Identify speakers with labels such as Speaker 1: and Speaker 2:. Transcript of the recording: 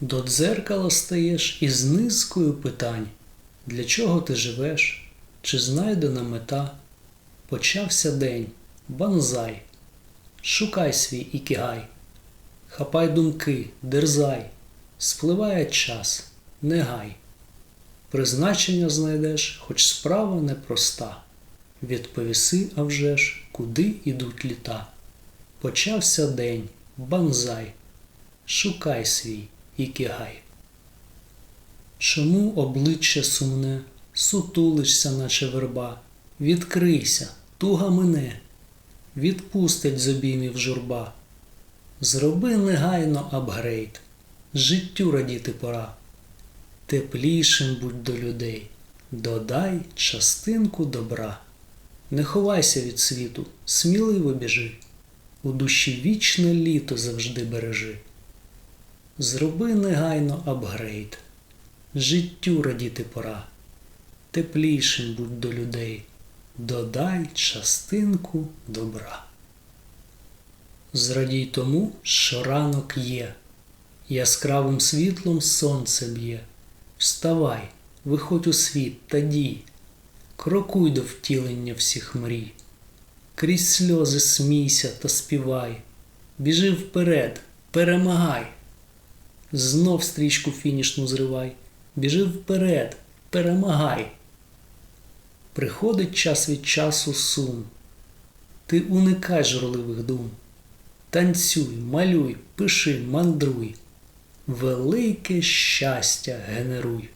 Speaker 1: До дзеркала стаєш із низкою питань. Для чого ти живеш? Чи знайдена мета? Почався день, банзай. Шукай свій ікігай. Хапай думки, дерзай. Спливає час, не гай. Призначення знайдеш, хоч справа непроста. Відповіси, а вже ж, куди ідуть літа. Почався день, банзай. Шукай свій ікігай. Чому обличчя сумне, сутулишся, наче верба, відкрийся, туга мине, відпустить з обіймів журба. Зроби негайно апгрейд, життю радіти пора. Теплішим будь до людей, додай частинку добра. Не ховайся від світу, сміливо біжи, у душі вічне літо завжди бережи. Зроби негайно апгрейд, життю радіти пора, теплішим будь до людей, додай частинку добра. Зрадій тому, що ранок є, яскравим світлом сонце б'є. Вставай, виходь у світ та дій, крокуй до втілення всіх мрій, крізь сльози смійся та співай, біжи вперед, перемагай. Знов стрічку фінішну зривай, біжи вперед, перемагай. Приходить час від часу сум, ти уникай журливих дум. Танцюй, малюй, пиши, мандруй, велике щастя генеруй.